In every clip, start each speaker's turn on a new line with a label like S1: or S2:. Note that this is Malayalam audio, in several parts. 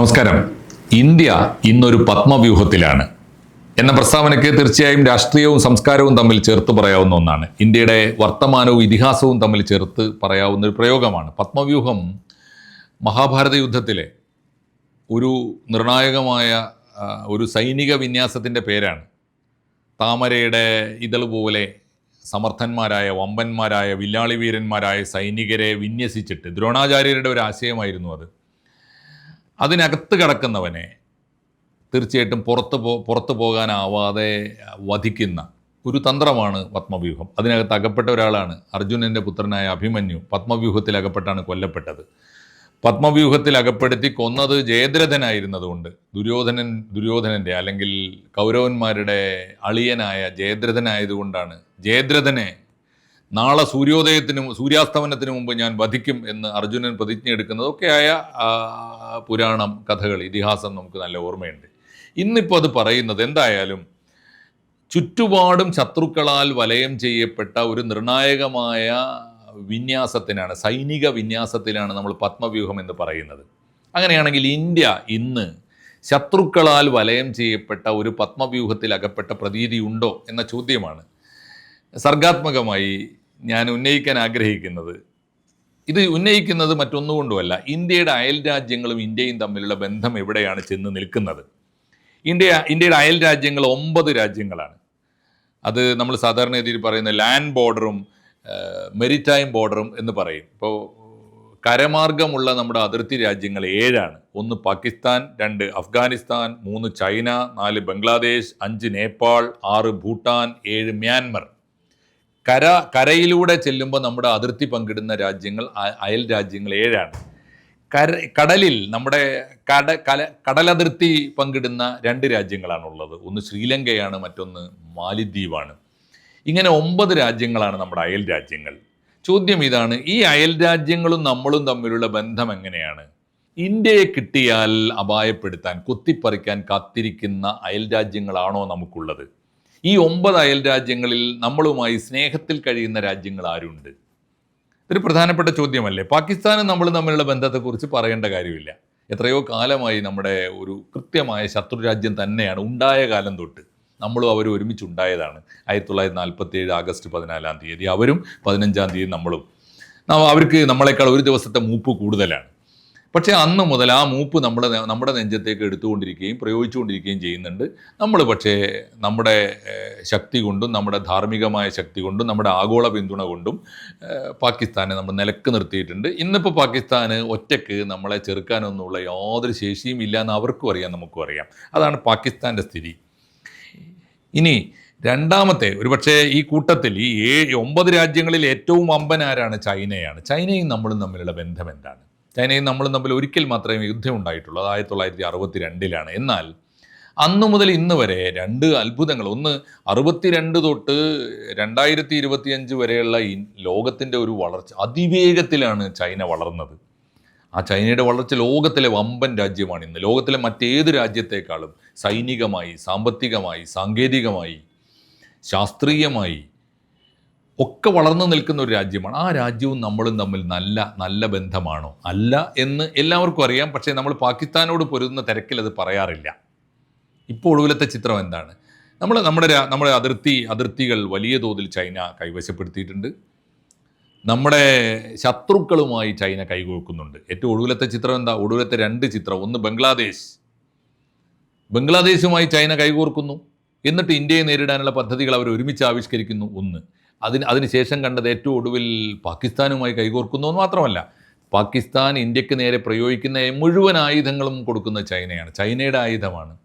S1: നമസ്കാരം. ഇന്ത്യ ഇന്നൊരു പത്മവ്യൂഹത്തിലാണ്. എന്ന പ്രസ്താവനയ്ക്ക് തീർച്ചയായും രാഷ്ട്രീയവും സംസ്കാരവും തമ്മിൽ ചേർത്ത് പറയാവുന്ന ഒന്നാണ്. ഇന്ത്യയുടെ വർത്തമാനവും ഇതിഹാസവും തമ്മിൽ ചേർത്ത് പറയാവുന്ന ഒരു പ്രയോഗമാണ്. പത്മവ്യൂഹം മഹാഭാരത യുദ്ധത്തിലെ ഒരു നിർണായകമായ ഒരു സൈനിക വിന്യാസത്തിന്റെ പേരാണ്. താമരയുടെ ഇതൾ പോലെ സമർത്ഥന്മാരായ വമ്പന്മാരായ വില്ലാളി വീരന്മാരായ സൈനികരെ വിന്യസിച്ചിട്ട് ദ്രോണാചാര്യരുടെ ഒരു ആശയമായിരുന്നു അത്. അതിനകത്ത് കിടക്കുന്നവനെ തീർച്ചയായിട്ടും പുറത്ത് പോ പുറത്ത് പോകാനാവാതെ വധിക്കുന്ന ഒരു തന്ത്രമാണ് പത്മവ്യൂഹം. അതിനകത്ത് അകപ്പെട്ട ഒരാളാണ്. അർജുനന്റെ പുത്രനായ അഭിമന്യു പത്മവ്യൂഹത്തിൽ അകപ്പെട്ടാണ് കൊല്ലപ്പെട്ടത്. പത്മവ്യൂഹത്തിൽ അകപ്പെടുത്തി കൊന്നത് ജയദ്രഥനായിരുന്നതുകൊണ്ട് ദുര്യോധനൻ ദുര്യോധനന്റെ അല്ലെങ്കിൽ കൗരവന്മാരുടെ അളിയനായ ജയദ്രഥനായതുകൊണ്ടാണ് ജയദ്രഥനെ നാളെ സൂര്യോദയത്തിന് സൂര്യാസ്തമനത്തിന് മുമ്പ് ഞാൻ വധിക്കും എന്ന് അർജുനൻ പ്രതിജ്ഞ എടുക്കുന്നതൊക്കെയായ പുരാണം കഥകൾ ഇതിഹാസം നമുക്ക് നല്ല ഓർമ്മയുണ്ട്. ഇന്നിപ്പോൾ അത് പറയുന്നത് എന്തായാലും ചുറ്റുപാടും ശത്രുക്കളാൽ വലയം ചെയ്യപ്പെട്ട ഒരു നിർണായകമായ വിന്യാസത്തിനാണ് സൈനിക വിന്യാസത്തിലാണ് നമ്മൾ പത്മവ്യൂഹം എന്ന് പറയുന്നത്. അങ്ങനെയാണെങ്കിൽ ഇന്ത്യ ഇന്ന് ശത്രുക്കളാൽ വലയം ചെയ്യപ്പെട്ട ഒരു പത്മവ്യൂഹത്തിൽ അകപ്പെട്ട പ്രതീതി ഉണ്ടോ എന്ന ചോദ്യമാണ്. സർഗാത്മകമായി ഞാൻ ഉന്നയിക്കാൻ ആഗ്രഹിക്കുന്നത്. ഇത് ഉന്നയിക്കുന്നത് മറ്റൊന്നുകൊണ്ടുമല്ല ഇന്ത്യയുടെ അയൽ രാജ്യങ്ങളും ഇന്ത്യയും തമ്മിലുള്ള ബന്ധം എവിടെയാണ് ചെന്ന് നിൽക്കുന്നത്? ഇന്ത്യ ഇന്ത്യയുടെ അയൽ രാജ്യങ്ങൾ ഒമ്പത് രാജ്യങ്ങളാണ്. അത് നമ്മൾ സാധാരണ രീതിയിൽ പറയുന്ന ലാൻഡ് ബോർഡറും മെരിറ്റൈം ബോർഡറും എന്ന് പറയും. ഇപ്പോൾ കരമാർഗമുള്ള നമ്മുടെ അതിർത്തി രാജ്യങ്ങൾ ഏഴാണ്. ഒന്ന് പാകിസ്ഥാൻ രണ്ട് അഫ്ഗാനിസ്ഥാൻ മൂന്ന് ചൈന നാല് ബംഗ്ലാദേശ് അഞ്ച് നേപ്പാൾ ആറ് ഭൂട്ടാൻ ഏഴ് മ്യാൻമർ. കര കരയിലൂടെ ചെല്ലുമ്പോൾ നമ്മുടെ അതിർത്തി പങ്കിടുന്ന രാജ്യങ്ങൾ അയൽ രാജ്യങ്ങൾ ഏഴാണ്. കര കടലിൽ നമ്മുടെ കട കല കടലതിർത്തി പങ്കിടുന്ന രണ്ട് രാജ്യങ്ങളാണുള്ളത്. ഒന്ന് ശ്രീലങ്കയാണ് മറ്റൊന്ന് മാലിദ്വീപാണ്. ഇങ്ങനെ ഒമ്പത് രാജ്യങ്ങളാണ് നമ്മുടെ അയൽ രാജ്യങ്ങൾ. ചോദ്യം ഇതാണ് ഈ അയൽ രാജ്യങ്ങളും നമ്മളും തമ്മിലുള്ള ബന്ധം എങ്ങനെയാണ്? ഇന്ത്യയെ കിട്ടിയാൽ അപായപ്പെടുത്താൻ കുത്തിപ്പറിക്കാൻ കാത്തിരിക്കുന്ന അയൽ രാജ്യങ്ങളാണോ നമുക്കുള്ളത്? ഈ ഒമ്പത് അയൽ രാജ്യങ്ങളിൽ നമ്മളുമായി സ്നേഹത്തിൽ കഴിയുന്ന രാജ്യങ്ങൾ ആരുണ്ട്? ഇതൊരു പ്രധാനപ്പെട്ട ചോദ്യമല്ലേ? പാകിസ്ഥാനും നമ്മൾ തമ്മിലുള്ള ബന്ധത്തെക്കുറിച്ച് പറയേണ്ട കാര്യമില്ല. എത്രയോ കാലമായി നമ്മുടെ ഒരു കൃത്യമായ ശത്രുരാജ്യം തന്നെയാണ്. ഉണ്ടായ കാലം തൊട്ട് നമ്മളും അവരും ഒരുമിച്ചുണ്ടായതാണ്. ആയിരത്തി തൊള്ളായിരത്തി നാൽപ്പത്തി ഏഴ് ആഗസ്റ്റ് പതിനാലാം തീയതി അവരും പതിനഞ്ചാം തീയതി നമ്മളും. അവർക്ക് നമ്മളെക്കാൾ ഒരു ദിവസത്തെ മൂപ്പ് കൂടുതലാണ്. പക്ഷേ അന്ന് മുതൽ ആ മൂപ്പ് നമ്മുടെ നമ്മുടെ നെഞ്ചത്തേക്ക് എടുത്തുകൊണ്ടിരിക്കുകയും പ്രയോഗിച്ചുകൊണ്ടിരിക്കുകയും ചെയ്യുന്നുണ്ട്. നമ്മൾ പക്ഷേ നമ്മുടെ ശക്തി കൊണ്ടും നമ്മുടെ ധാർമ്മികമായ ശക്തി കൊണ്ടും നമ്മുടെ ആഗോള പിന്തുണ കൊണ്ടും പാകിസ്ഥാനെ നമ്മൾ നിലയ്ക്ക് നിർത്തിയിട്ടുണ്ട്. ഇന്നിപ്പോൾ പാകിസ്ഥാന് ഒറ്റയ്ക്ക് നമ്മളെ ചെറുക്കാനൊന്നുമുള്ള യാതൊരു ശേഷിയും ഇല്ല എന്ന് അവർക്കും അറിയാം നമുക്കും അറിയാം. അതാണ് പാകിസ്ഥാന്റെ സ്ഥിതി. ഇനി രണ്ടാമത്തെ ഒരുപക്ഷെ ഈ കൂട്ടത്തിൽ ഈ ഏഴ് ഒമ്പത് രാജ്യങ്ങളിൽ ഏറ്റവും അമ്പനാരാണ് ചൈനയാണ്. ചൈനയും നമ്മളും തമ്മിലുള്ള ബന്ധം എന്താണ്? ചൈനയും നമ്മളും തമ്മിൽ ഒരിക്കൽ മാത്രമേ യുദ്ധം ഉണ്ടായിട്ടുള്ളൂ ആയിരത്തി തൊള്ളായിരത്തി അറുപത്തി രണ്ടിലാണ് എന്നാൽ അന്നു മുതൽ ഇന്ന് വരെ രണ്ട് അത്ഭുതങ്ങൾ. ഒന്ന് അറുപത്തിരണ്ട് തൊട്ട് രണ്ടായിരത്തി ഇരുപത്തിയഞ്ച് വരെയുള്ള ഈ ലോകത്തിന്റെ ഒരു വളർച്ച അതിവേഗത്തിലാണ് ചൈന വളർന്നത്. ആ ചൈനയുടെ വളർച്ച ലോകത്തിലെ വമ്പൻ രാജ്യമാണ് ഇന്ന്. ലോകത്തിലെ മറ്റേത് രാജ്യത്തെക്കാളും സൈനികമായി സാമ്പത്തികമായി സാങ്കേതികമായി ശാസ്ത്രീയമായി ഒക്കെ വളർന്നു നിൽക്കുന്ന ഒരു രാജ്യമാണ്. ആ രാജ്യവും നമ്മളും തമ്മിൽ നല്ല നല്ല ബന്ധമാണോ? അല്ല എന്ന് എല്ലാവർക്കും അറിയാം. പക്ഷേ നമ്മൾ പാകിസ്ഥാനോട് പൊരുതുന്ന തിരക്കിൽ അത് പറയാറില്ല. ഇപ്പോൾ ഒടുവിലത്തെ ചിത്രം എന്താണ്? നമ്മൾ നമ്മുടെ നമ്മുടെ അതിർത്തി അതിർത്തികൾ വലിയ തോതിൽ ചൈന കൈവശപ്പെടുത്തിയിട്ടുണ്ട്. നമ്മുടെ ശത്രുക്കളുമായി ചൈന കൈകോർക്കുന്നുണ്ട് ഏറ്റവും ഒടുവിലത്തെ ചിത്രം എന്താ? ഒടുവിലത്തെ രണ്ട് ചിത്രം. ഒന്ന് ബംഗ്ലാദേശ്. ബംഗ്ലാദേശുമായി ചൈന കൈകോർക്കുന്നു. എന്നിട്ട് ഇന്ത്യയെ നേരിടാനുള്ള പദ്ധതികൾ അവർ ഒരുമിച്ച് ആവിഷ്കരിക്കുന്നു. ഒന്ന് അതിന് അതിനുശേഷം കണ്ടത് ഏറ്റവും ഒടുവിൽ പാകിസ്ഥാനുമായി കൈകോർക്കുന്നു എന്ന് മാത്രമല്ല പാകിസ്ഥാൻ ഇന്ത്യയ്ക്ക് നേരെ പ്രയോഗിക്കുന്ന മുഴുവൻ ആയുധങ്ങളും കൊടുക്കുന്ന ചൈനയാണ്. ചൈനയുടെ ആയുധമാണ്.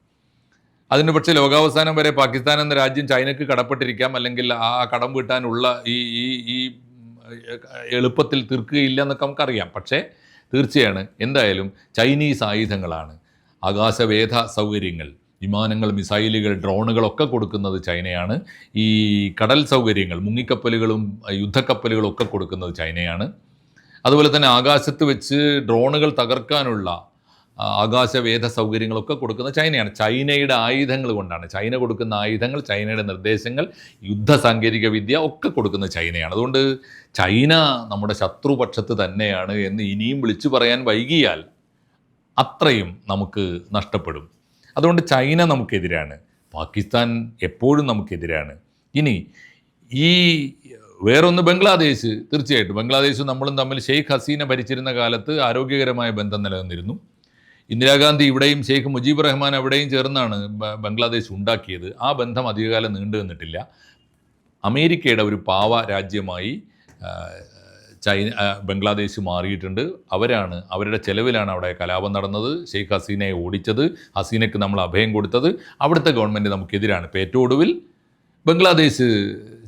S1: അതിന് പക്ഷേ ലോകാവസാനം വരെ പാകിസ്ഥാൻ എന്ന രാജ്യം ചൈനയ്ക്ക് കടപ്പെട്ടിരിക്കാം അല്ലെങ്കിൽ ആ കടം വീട്ടാനുള്ള ഈ ഈ ഈ എളുപ്പത്തിൽ തീർക്കുകയില്ല എന്നൊക്കെ നമുക്കറിയാം. പക്ഷേ തീർച്ചയാണ് എന്തായാലും ചൈനീസ് ആയുധങ്ങളാണ്. ആകാശവേധ സൗകര്യങ്ങൾ വിമാനങ്ങൾ മിസൈലുകൾ ഡ്രോണുകളൊക്കെ കൊടുക്കുന്നത് ചൈനയാണ്. ഈ കടൽ സൗകര്യങ്ങൾ മുങ്ങിക്കപ്പലുകളും യുദ്ധക്കപ്പലുകളും ഒക്കെ കൊടുക്കുന്നത് ചൈനയാണ്. അതുപോലെ തന്നെ ആകാശത്ത് വെച്ച് ഡ്രോണുകൾ തകർക്കാനുള്ള ആകാശവേധ സൗകര്യങ്ങളൊക്കെ കൊടുക്കുന്നത് ചൈനയാണ്. ചൈനയുടെ ആയുധങ്ങൾ കൊണ്ടാണ്. ചൈന കൊടുക്കുന്ന ആയുധങ്ങൾ ചൈനയുടെ നിർദ്ദേശങ്ങൾ യുദ്ധ സാങ്കേതിക വിദ്യ ഒക്കെ കൊടുക്കുന്ന ചൈനയാണ്. അതുകൊണ്ട് ചൈന നമ്മുടെ ശത്രുപക്ഷത്ത് തന്നെയാണ് എന്ന് ഇനിയും വിളിച്ചു പറയാൻ വൈകിയാൽ അത്രയും നമുക്ക് നഷ്ടപ്പെടും. അതുകൊണ്ട് ചൈന നമുക്കെതിരാണ്. പാകിസ്ഥാൻ എപ്പോഴും നമുക്കെതിരാണ്. ഇനി ഈ വേറൊന്ന് ബംഗ്ലാദേശ് തീർച്ചയായിട്ടും ബംഗ്ലാദേശ് നമ്മളും തമ്മിൽ ഷെയ്ഖ് ഹസീന ഭരിച്ചിരുന്ന കാലത്ത് ആരോഗ്യകരമായ ബന്ധം നിലനിന്നിരുന്നു. ഇന്ദിരാഗാന്ധി ഇവിടെയും ഷെയ്ഖ് മുജീബ് റഹ്മാൻ അവിടെയും ചേർന്നാണ് ബംഗ്ലാദേശ് ഉണ്ടാക്കിയത്. ആ ബന്ധം അധികകാലം നീണ്ടു നിന്നിട്ടില്ല അമേരിക്കയുടെ ഒരു പാവ രാജ്യമായി ചൈന ബംഗ്ലാദേശ് മാറിയിട്ടുണ്ട്. അവരാണ് അവരുടെ ചെലവിലാണ് അവിടെ കലാപം നടന്നത്. ഷെയ്ഖ് ഹസീനയെ ഓടിച്ചത് ഹസീനയ്ക്ക് നമ്മൾ അഭയം കൊടുത്തത്. അവിടുത്തെ ഗവൺമെന്റ് നമുക്കെതിരാണ്. ഇപ്പോൾ ഏറ്റവും ഒടുവിൽ ബംഗ്ലാദേശ്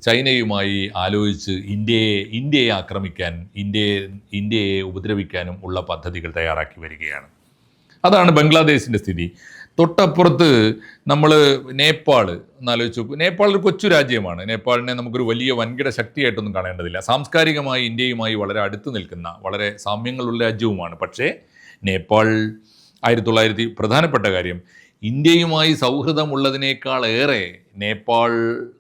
S1: ചൈനയുമായി ആലോചിച്ച് ഇന്ത്യയെ ഇന്ത്യയെ ആക്രമിക്കാൻ ഇന്ത്യയെ ഇന്ത്യയെ ഉപദ്രവിക്കാനും ഉള്ള പദ്ധതികൾ തയ്യാറാക്കി വരികയാണ്. അതാണ് ബംഗ്ലാദേശിന്റെ സ്ഥിതി. തൊട്ടപ്പുറത്ത് നമ്മൾ നേപ്പാൾ എന്നാലോചിച്ച് നേപ്പാൾ ഒരു കൊച്ചു രാജ്യമാണ്. നേപ്പാളിനെ നമുക്കൊരു വലിയ വൻകിട ശക്തിയായിട്ടൊന്നും കാണേണ്ടതില്ല. സാംസ്കാരികമായി ഇന്ത്യയുമായി വളരെ അടുത്ത് നിൽക്കുന്ന വളരെ സാമ്യങ്ങളുള്ള രാജ്യവുമാണ്. പക്ഷേ നേപ്പാൾ ആയിരത്തി തൊള്ളായിരത്തി പ്രധാനപ്പെട്ട കാര്യം ഇന്ത്യയുമായി സൗഹൃദമുള്ളതിനേക്കാൾ ഏറെ നേപ്പാൾ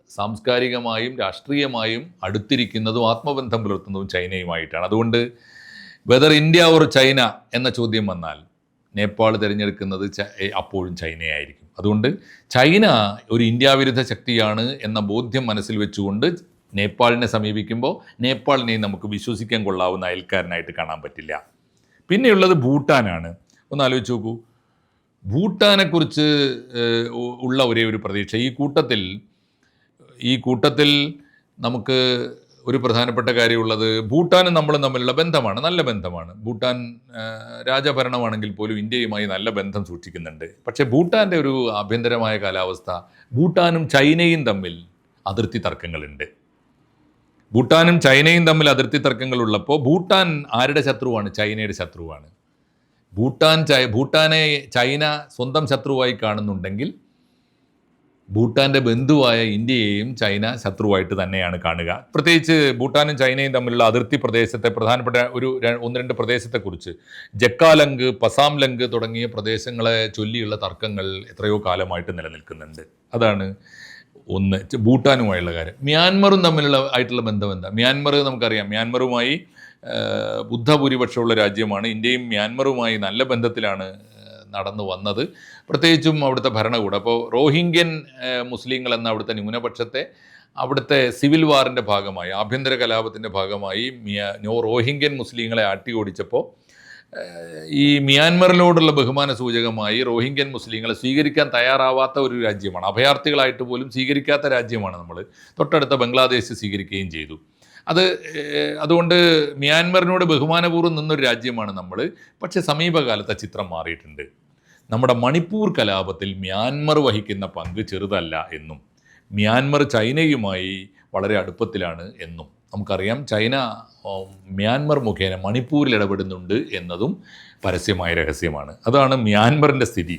S1: സാംസ്കാരികമായും രാഷ്ട്രീയമായും അടുത്തിരിക്കുന്നതും ആത്മബന്ധം പുലർത്തുന്നതും ചൈനയുമായിട്ടാണ്. അതുകൊണ്ട് വെതർ ഇന്ത്യ ഓർ ചൈന എന്ന ചോദ്യം വന്നാൽ നേപ്പാൾ തിരഞ്ഞെടുക്കുന്നത് അപ്പോഴും ചൈനയായിരിക്കും. അതുകൊണ്ട് ചൈന ഒരു ഇന്ത്യ വിരുദ്ധ ശക്തിയാണ് എന്ന ബോധ്യം മനസ്സിൽ വെച്ചുകൊണ്ട് നേപ്പാളിനെ സമീപിക്കുമ്പോൾ നേപ്പാളിനെ നമുക്ക് വിശ്വസിക്കാൻ കൊള്ളാവുന്ന അയൽക്കാരനായിട്ട് കാണാൻ പറ്റില്ല. പിന്നെയുള്ളത് ഭൂട്ടാനാണ്. ഒന്ന് ആലോചിച്ച് നോക്കൂ. ഭൂട്ടാനെക്കുറിച്ച് ഉള്ള ഒരേ ഒരു പ്രതീക്ഷ. ഈ കൂട്ടത്തിൽ ഈ കൂട്ടത്തിൽ നമുക്ക് ഒരു പ്രധാനപ്പെട്ട കാര്യമുള്ളത് ഭൂട്ടാനും നമ്മളും തമ്മിലുള്ള ബന്ധമാണ് നല്ല ബന്ധമാണ്. ഭൂട്ടാൻ രാജഭരണമാണെങ്കിൽ പോലും ഇന്ത്യയുമായി നല്ല ബന്ധം സൂക്ഷിക്കുന്നുണ്ട്. പക്ഷേ ഭൂട്ടാന്റെ ഒരു ആഭ്യന്തരമായ കാലാവസ്ഥ ഭൂട്ടാനും ചൈനയും തമ്മിൽ അതിർത്തി തർക്കങ്ങളുണ്ട്. ഭൂട്ടാനും ചൈനയും തമ്മിൽ അതിർത്തി തർക്കങ്ങളുള്ളപ്പോൾ ഭൂട്ടാൻ ആരുടെ ശത്രുവാണ്? ചൈനയുടെ ശത്രുവാണ്. ഭൂട്ടാൻ ചൈ ഭൂട്ടാനെ ചൈന സ്വന്തം ശത്രുവായി കാണുന്നുണ്ടെങ്കിൽ ഭൂട്ടാന്റെ ബന്ധുവായ ഇന്ത്യയെയും ചൈന ശത്രുവായിട്ട് തന്നെയാണ് കാണുക. പ്രത്യേകിച്ച് ഭൂട്ടാനും ചൈനയും തമ്മിലുള്ള അതിർത്തി പ്രദേശത്തെ പ്രധാനപ്പെട്ട ഒരു ഒന്ന് രണ്ട് പ്രദേശത്തെക്കുറിച്ച് ജക്കാലങ്ക് പസാംലങ്ക് തുടങ്ങിയ പ്രദേശങ്ങളെ ചൊല്ലിയുള്ള തർക്കങ്ങൾ എത്രയോ കാലമായിട്ട് നിലനിൽക്കുന്നുണ്ട്. അതാണ് ഒന്ന് ഭൂട്ടാനുമായുള്ള കാര്യം. മ്യാൻമറും തമ്മിലുള്ള ആയിട്ടുള്ള ബന്ധം എന്താ? മ്യാൻമർ നമുക്കറിയാം. മ്യാൻമറുമായി ബുദ്ധഭൂരിപക്ഷമുള്ള രാജ്യമാണ്. ഇന്ത്യയും മ്യാൻമറുമായി നല്ല ബന്ധത്തിലാണ് നടന്നു വന്നത്. പ്രത്യേകിച്ചും അവിടുത്തെ ഭരണകൂടം. അപ്പോൾ റോഹിംഗ്യൻ മുസ്ലിങ്ങൾ എന്ന അവിടുത്തെ ന്യൂനപക്ഷത്തെ അവിടുത്തെ സിവിൽ വാറിന്റെ ഭാഗമായി ആഭ്യന്തര കലാപത്തിന്റെ ഭാഗമായി മിയ നോ റോഹിംഗ്യൻ മുസ്ലിങ്ങളെ ആട്ടി ഓടിച്ചപ്പോൾ ഈ മ്യാൻമറിനോടുള്ള ബഹുമാന സൂചകമായി റോഹിംഗ്യൻ മുസ്ലിങ്ങളെ സ്വീകരിക്കാൻ തയ്യാറാവാത്ത ഒരു രാജ്യമാണ്. അഭയാർത്ഥികളായിട്ട് പോലും സ്വീകരിക്കാത്ത രാജ്യമാണ് നമ്മൾ തൊട്ടടുത്ത ബംഗ്ലാദേശ് സ്വീകരിക്കുകയും ചെയ്തു. അത് അതുകൊണ്ട് മ്യാൻമറിനോട് ബഹുമാനപൂർവം നിന്നൊരു രാജ്യമാണ് നമ്മൾ പക്ഷേ സമീപകാലത്തെ ചിത്രം മാറിയിട്ടുണ്ട്. നമ്മുടെ മണിപ്പൂർ കലാപത്തിൽ മ്യാൻമർ വഹിക്കുന്ന പങ്ക് ചെറുതല്ല എന്നും മ്യാൻമർ ചൈനയുമായി വളരെ അടുപ്പത്തിലാണ് എന്നും. നമുക്കറിയാം ചൈന മ്യാൻമർ മുഖേന മണിപ്പൂരിൽ ഇടപെടുന്നുണ്ട് എന്നതും പരസ്യമായ രഹസ്യമാണ്. അതാണ് മ്യാൻമറിന്റെ സ്ഥിതി.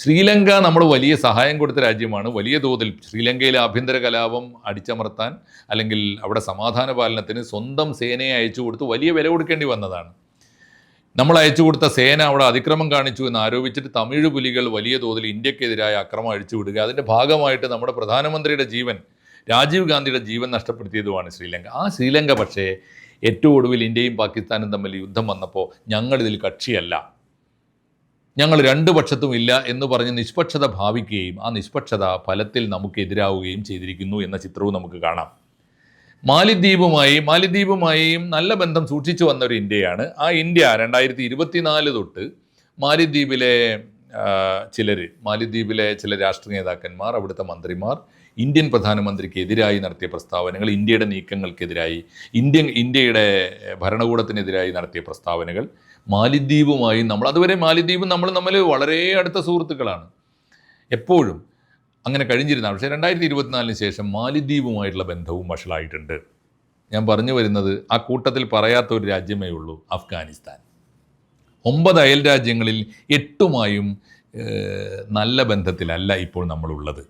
S1: ശ്രീലങ്ക നമ്മൾ വലിയ സഹായം കൊടുത്ത രാജ്യമാണ്. വലിയ തോതിൽ ശ്രീലങ്കയിലെ ആഭ്യന്തര കലാപം അടിച്ചമർത്താൻ അല്ലെങ്കിൽ അവിടെ സമാധാന പാലനത്തിന് സ്വന്തം സേനയെ അയച്ചു കൊടുത്ത് വലിയ വില കൊടുക്കേണ്ടി വന്നതാണ്. നമ്മൾ അയച്ചു കൊടുത്ത സേന അവിടെ അതിക്രമം കാണിച്ചു എന്ന് ആരോപിച്ചിട്ട് തമിഴ് പുലികൾ വലിയ തോതിൽ ഇന്ത്യക്കെതിരായ അക്രമം അഴിച്ചുവിടുക അതിന്റെ ഭാഗമായിട്ട് നമ്മുടെ പ്രധാനമന്ത്രിയുടെ ജീവൻ രാജീവ് ഗാന്ധിയുടെ ജീവൻ നഷ്ടപ്പെടുത്തിയതുമാണ് ശ്രീലങ്ക. ആ ശ്രീലങ്ക പക്ഷേ ഏറ്റവും ഒടുവിൽ ഇന്ത്യയും പാകിസ്ഥാനും തമ്മിൽ യുദ്ധം വന്നപ്പോൾ ഞങ്ങളിതിൽ കക്ഷിയല്ല. ഞങ്ങൾ രണ്ട് പക്ഷത്തും ഇല്ല എന്ന് പറഞ്ഞ് നിഷ്പക്ഷത ഭാവിക്കുകയും ആ നിഷ്പക്ഷത ഫലത്തിൽ നമുക്ക് എതിരാവുകയും ചെയ്തിരിക്കുന്നു എന്ന ചിത്രവും നമുക്ക് കാണാം. മാലിദ്വീപുമായി മാലിദ്വീപുമായും നല്ല ബന്ധം സൂക്ഷിച്ചു വന്ന ഒരു ഇന്ത്യയാണ്. ആ ഇന്ത്യ രണ്ടായിരത്തി ഇരുപത്തിനാല് തൊട്ട് മാലിദ്വീപിലെ ചിലർ മാലിദ്വീപിലെ ചില രാഷ്ട്രീയ നേതാക്കന്മാർ അവിടുത്തെ മന്ത്രിമാർ ഇന്ത്യൻ പ്രധാനമന്ത്രിക്ക് എതിരായി നടത്തിയ പ്രസ്താവനകൾ ഇന്ത്യയുടെ നീക്കങ്ങൾക്കെതിരായി ഇന്ത്യൻ ഇന്ത്യയുടെ ഭരണകൂടത്തിനെതിരായി നടത്തിയ പ്രസ്താവനകൾ മാലിദ്വീപുമായി നമ്മൾ അതുവരെ മാലിദ്വീപും നമ്മൾ നമ്മൾ വളരെ അടുത്ത സുഹൃത്തുക്കളാണ്. എപ്പോഴും അങ്ങനെ കഴിഞ്ഞിരുന്ന പക്ഷേ രണ്ടായിരത്തി ഇരുപത്തിനാലിന് ശേഷം മാലിദ്വീപുമായിട്ടുള്ള ബന്ധവും വഷളായിട്ടുണ്ട്. ഞാൻ പറഞ്ഞു വരുന്നത് ആ കൂട്ടത്തിൽ പറയാത്ത ഒരു രാജ്യമേ ഉള്ളൂ അഫ്ഗാനിസ്ഥാൻ. ഒമ്പത് അയൽ രാജ്യങ്ങളിൽ എട്ടുമായും നല്ല ബന്ധത്തിലല്ല ഇപ്പോൾ നമ്മളുള്ളത്.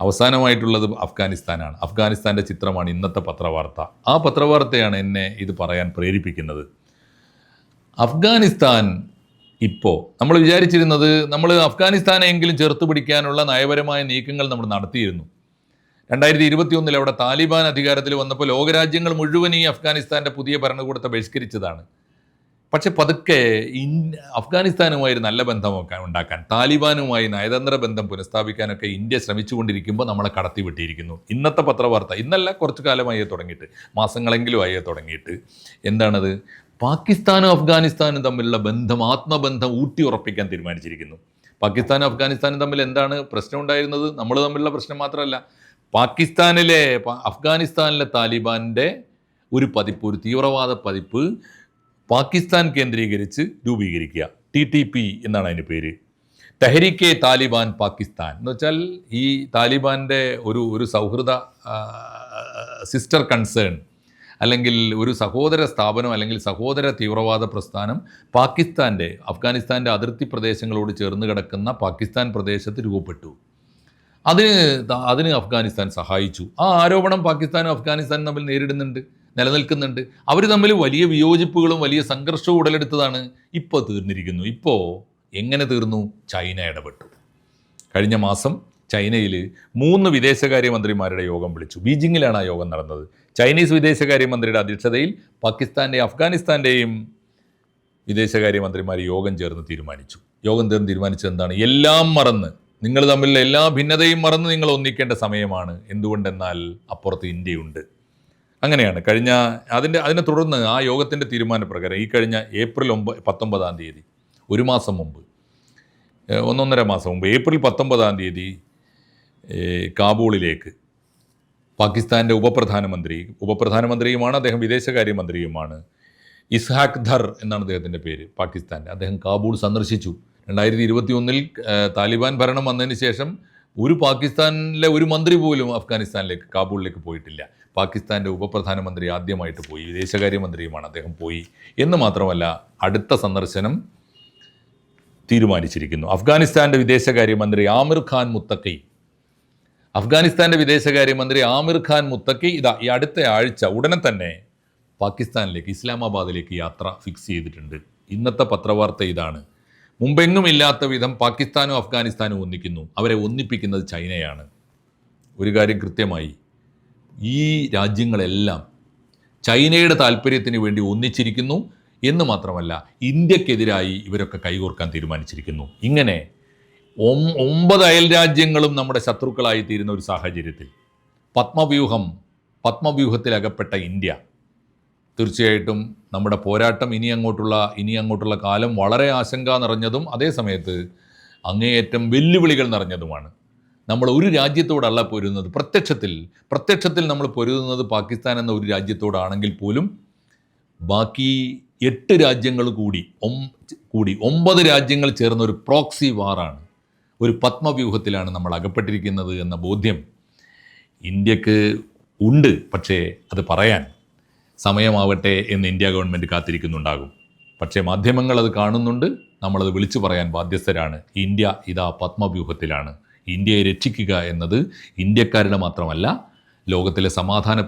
S1: അവസാനമായിട്ടുള്ളത് അഫ്ഗാനിസ്ഥാനാണ്. അഫ്ഗാനിസ്ഥാന്റെ ചിത്രമാണ് ഇന്നത്തെ പത്രവാർത്ത. ആ പത്രവാർത്തയാണ് എന്നെ ഇത് പറയാൻ പ്രേരിപ്പിക്കുന്നത്. അഫ്ഗാനിസ്ഥാൻ ഇപ്പോൾ നമ്മൾ വിചാരിച്ചിരുന്നത് നമ്മൾ അഫ്ഗാനിസ്ഥാനെങ്കിലും ചേർത്ത് പിടിക്കാനുള്ള നയപരമായ നീക്കങ്ങൾ നമ്മൾ നടത്തിയിരുന്നു. രണ്ടായിരത്തി ഇരുപത്തി ഒന്നിൽ അവിടെ താലിബാൻ അധികാരത്തിൽ വന്നപ്പോൾ ലോകരാജ്യങ്ങൾ മുഴുവൻ ഈ അഫ്ഗാനിസ്ഥാന്റെ പുതിയ ഭരണകൂടത്തെ ബഹിഷ്കരിച്ചതാണ്. പക്ഷെ പതുക്കെ ഇൻ അഫ്ഗാനിസ്ഥാനുമായി ഒരു നല്ല ബന്ധമൊക്കെ ഉണ്ടാക്കാൻ താലിബാനുമായി നയതന്ത്ര ബന്ധം പുനഃസ്ഥാപിക്കാനൊക്കെ ഇന്ത്യ ശ്രമിച്ചുകൊണ്ടിരിക്കുമ്പോൾ നമ്മളെ കടത്തിവിട്ടിരിക്കുന്നു. ഇന്നത്തെ പത്രവാർത്ത ഇന്നല്ല കുറച്ചു കാലമായി തുടങ്ങിയിട്ട് മാസങ്ങളെങ്കിലും ആയി തുടങ്ങിയിട്ട്. എന്താണത്? പാകിസ്ഥാനും അഫ്ഗാനിസ്ഥാനും തമ്മിലുള്ള ബന്ധം ആത്മബന്ധം ഊട്ടി ഉറപ്പിക്കാൻ തീരുമാനിച്ചിരിക്കുന്നു. പാകിസ്ഥാനും അഫ്ഗാനിസ്ഥാനും തമ്മിൽ എന്താണ് പ്രശ്നം ഉണ്ടായിരുന്നത്? നമ്മൾ തമ്മിലുള്ള പ്രശ്നം മാത്രമല്ല. പാകിസ്ഥാനിലെ അഫ്ഗാനിസ്ഥാനിലെ താലിബാന്റെ ഒരു പതിപ്പ് ഒരു തീവ്രവാദ പതിപ്പ് പാകിസ്ഥാൻ കേന്ദ്രീകരിച്ച് രൂപീകരിക്കുക. ടി ടി പി എന്നാണ് അതിന്റെ പേര്. തെഹരിക്കെ താലിബാൻ പാകിസ്ഥാൻ. എന്ന് വെച്ചാൽ ഈ താലിബാന്റെ ഒരു ഒരു സൗഹൃദ സിസ്റ്റർ കൺസേൺ അല്ലെങ്കിൽ ഒരു സഹോദര സ്ഥാപനം അല്ലെങ്കിൽ സഹോദര തീവ്രവാദ പ്രസ്ഥാനം പാകിസ്ഥാന്റെ അഫ്ഗാനിസ്ഥാന്റെ അതിർത്തി പ്രദേശങ്ങളോട് ചേർന്ന് കിടക്കുന്ന പാകിസ്ഥാൻ പ്രദേശത്ത് രൂപപ്പെട്ടു. അതിന് അതിന് അഫ്ഗാനിസ്ഥാൻ സഹായിച്ചു. ആ ആരോപണം പാകിസ്ഥാനും അഫ്ഗാനിസ്ഥാനും തമ്മിൽ നേരിടുന്നുണ്ട് നിലനിൽക്കുന്നുണ്ട്. അവർ തമ്മിൽ വലിയ വിയോജിപ്പുകളും വലിയ സംഘർഷവും ഉടലെടുത്തതാണ് ഇപ്പോൾ തീർന്നിരിക്കുന്നു. ഇപ്പോൾ എങ്ങനെ തീർന്നു? ചൈന ഇടപെട്ടു. കഴിഞ്ഞ മാസം ചൈനയിൽ മൂന്ന് വിദേശകാര്യമന്ത്രിമാരുടെ യോഗം വിളിച്ചു. ബീജിങ്ങിലാണ് ആ യോഗം നടന്നത്. ചൈനീസ് വിദേശകാര്യമന്ത്രിയുടെ അധ്യക്ഷതയിൽ പാകിസ്ഥാന്റെയും അഫ്ഗാനിസ്ഥാന്റെയും വിദേശകാര്യമന്ത്രിമാർ യോഗം ചേർന്ന് തീരുമാനിച്ചു. യോഗം ചേർന്ന് തീരുമാനിച്ചത് എന്താണ്? എല്ലാം മറന്ന് നിങ്ങൾ തമ്മിലുള്ള എല്ലാ ഭിന്നതയും മറന്ന് നിങ്ങൾ ഒന്നിക്കേണ്ട സമയമാണ്. എന്തുകൊണ്ടെന്നാൽ അപ്പുറത്ത് ഇന്ത്യയുണ്ട്. അങ്ങനെയാണ്. കഴിഞ്ഞ അതിന്റെ അതിനെ തുടർന്ന് ആ യോഗത്തിന്റെ തീരുമാനപ്രകാരം ഈ കഴിഞ്ഞ ഏപ്രിൽ ഒമ്പത് പത്തൊമ്പതാം തീയതി ഒരു മാസം മുമ്പ് ഒന്നൊന്നര മാസം മുമ്പ് ഏപ്രിൽ പത്തൊമ്പതാം തീയതി കാബൂളിലേക്ക്. പാകിസ്ഥാന്റെ ഉപപ്രധാനമന്ത്രി ഉപപ്രധാനമന്ത്രിയുമാണ് അദ്ദേഹം വിദേശകാര്യമന്ത്രിയുമാണ്. ഇസ്ഹാഖ് ധർ എന്നാണ് അദ്ദേഹത്തിന്റെ പേര് പാകിസ്ഥാന്റെ അദ്ദേഹം കാബൂൾ സന്ദർശിച്ചു. രണ്ടായിരത്തി ഇരുപത്തി ഒന്നിൽ താലിബാൻ ഭരണം വന്നതിന് ശേഷം ഒരു പാകിസ്ഥാനിലെ ഒരു മന്ത്രി പോലും അഫ്ഗാനിസ്ഥാനിലേക്ക് കാബൂളിലേക്ക് പോയിട്ടില്ല. പാകിസ്ഥാന്റെ ഉപപ്രധാനമന്ത്രി ആദ്യമായിട്ട് പോയി വിദേശകാര്യമന്ത്രിയുമാണ് അദ്ദേഹം പോയി. എന്ന് മാത്രമല്ല അടുത്ത സന്ദർശനം തീരുമാനിച്ചിരിക്കുന്നു. അഫ്ഗാനിസ്ഥാന്റെ വിദേശകാര്യമന്ത്രി ആമിർ ഖാൻ മുത്തക്കൈ അഫ്ഗാനിസ്ഥാന്റെ വിദേശകാര്യമന്ത്രി ആമിർ ഖാൻ മുത്തക്കി ഇതാ ഈ അടുത്ത ആഴ്ച ഉടനെ തന്നെ പാകിസ്ഥാനിലേക്ക് ഇസ്ലാമാബാദിലേക്ക് യാത്ര ഫിക്സ് ചെയ്തിട്ടുണ്ട്. ഇന്നത്തെ പത്രവാർത്ത ഇതാണ്. മുമ്പെങ്ങും ഇല്ലാത്ത വിധം പാകിസ്ഥാനും അഫ്ഗാനിസ്ഥാനും ഒന്നിക്കുന്നു. അവരെ ഒന്നിപ്പിക്കുന്നത് ചൈനയാണ്. ഒരു കാര്യം കൃത്യമായി ഈ രാജ്യങ്ങളെല്ലാം ചൈനയുടെ താല്പര്യത്തിന് വേണ്ടി ഒന്നിച്ചിരിക്കുന്നു എന്ന് മാത്രമല്ല ഇന്ത്യക്കെതിരായി ഇവരൊക്കെ കൈകോർക്കാൻ തീരുമാനിച്ചിരിക്കുന്നു. ഇങ്ങനെ ഒമ്പത് അയൽ രാജ്യങ്ങളും നമ്മുടെ ശത്രുക്കളായി തീരുന്ന ഒരു സാഹചര്യത്തിൽ. പത്മവ്യൂഹം പത്മവ്യൂഹത്തിൽ അകപ്പെട്ട ഇന്ത്യ. തീർച്ചയായിട്ടും നമ്മുടെ പോരാട്ടം ഇനി അങ്ങോട്ടുള്ള ഇനി അങ്ങോട്ടുള്ള കാലം വളരെ ആശങ്ക നിറഞ്ഞതും അതേ സമയത്ത് അങ്ങേയറ്റം വെല്ലുവിളികൾ നിറഞ്ഞതുമാണ്. നമ്മൾ ഒരു രാജ്യത്തോടല്ല പൊരുതുന്നത്. പ്രത്യക്ഷത്തിൽ പ്രത്യക്ഷത്തിൽ നമ്മൾ പൊരുതുന്നത് പാകിസ്ഥാൻ എന്ന ഒരു രാജ്യത്തോടാണെങ്കിൽ പോലും ബാക്കി എട്ട് രാജ്യങ്ങൾ കൂടി ഒം- കൂടി ഒമ്പത് രാജ്യങ്ങൾ ചേർന്ന ഒരു പ്രോക്സി വാറാണ്. ഒരു പത്മവ്യൂഹത്തിലാണ് നമ്മൾ അകപ്പെട്ടിരിക്കുന്നത് എന്ന ബോധ്യം ഇന്ത്യയ്ക്ക് ഉണ്ട്. പക്ഷേ അത് പറയാൻ സമയമാവട്ടെ എന്ന് ഇന്ത്യ ഗവൺമെന്റ് കാത്തിരിക്കുന്നുണ്ടാകും. പക്ഷേ മാധ്യമങ്ങൾ അത് കാണുന്നുണ്ട്. നമ്മളത് വിളിച്ചു പറയാൻ ബാധ്യസ്ഥരാണ്. ഇന്ത്യ ഇതാ പത്മവ്യൂഹത്തിലാണ്. ഇന്ത്യയെ രക്ഷിക്കുക എന്നത് ഇന്ത്യക്കാരുടെ മാത്രമല്ല ലോകത്തിലെ സമാധാന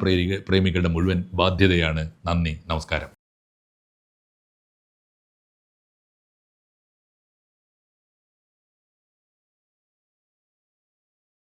S1: പ്രേമികളുടെ മുഴുവൻ ബാധ്യതയാണ്. നന്ദി. നമസ്കാരം.